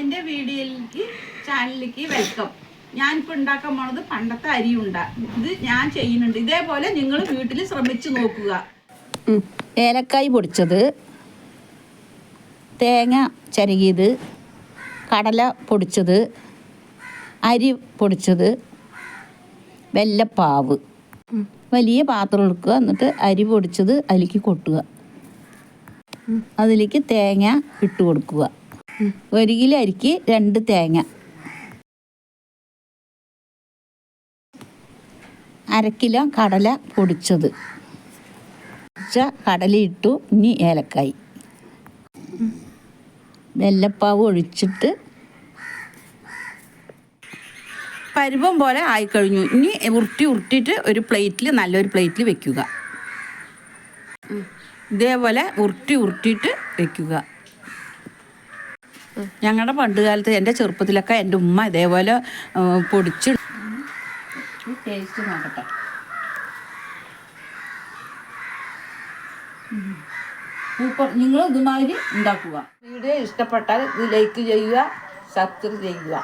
എന്റെ വീഡിയോയിലേക്ക് ചാനലിലേക്ക് വെൽക്കം ഞാനിപ്പോൾ ഉണ്ടാക്കാൻ പോണത് പണ്ടത്തെ അരി ഉണ്ട ഇത് ഞാൻ ചെയ്യുന്നുണ്ട്. ഇതേപോലെ നിങ്ങൾ വീട്ടിൽ ശ്രമിച്ചു നോക്കുക. ഏലക്കായ് പൊടിച്ചത്. തേങ്ങ ചരുകിയത്. കടല പൊടിച്ചത്. അരി പൊടിച്ചത്. വെല്ലപ്പാവ്. വലിയ പാത്രം എടുക്കുക. എന്നിട്ട് അരി പൊടിച്ചത് അതിലേക്ക് കൊട്ടുക. അതിലേക്ക് തേങ്ങ ഇട്ട് കൊടുക്കുക. ഒരു കിലോ അരിക്ക് രണ്ട് തേങ്ങ. അര കിലോ കടല പൊടിച്ചത്. പൊടിച്ച ഇട്ടു ഇനി ഏലക്കായി. വെല്ലപ്പാവ് ഒഴിച്ചിട്ട് പരുവം പോലെ ആയിക്കഴിഞ്ഞു. ഇനി ഉരുട്ടി ഉരുട്ടിയിട്ട് ഒരു പ്ലേറ്റിൽ നല്ലൊരു പ്ലേറ്റിൽ വെക്കുക. ഇതേപോലെ ഉരുട്ടി ഉരുട്ടിയിട്ട് വെക്കുക. ഞങ്ങളുടെ പണ്ട് കാലത്ത് എന്റെ ചെറുപ്പത്തിലൊക്കെ എന്റെ ഉമ്മ ഇതേപോലെ പൊടിച്ചു ടേസ്റ്റ് നിങ്ങൾ ഇതുമാതിരി ഉണ്ടാക്കുക. വീഡിയോ ഇഷ്ടപ്പെട്ടാൽ ഇത് ലൈക്ക് ചെയ്യുക സബ്സ്ക്രൈബ് ചെയ്യുക.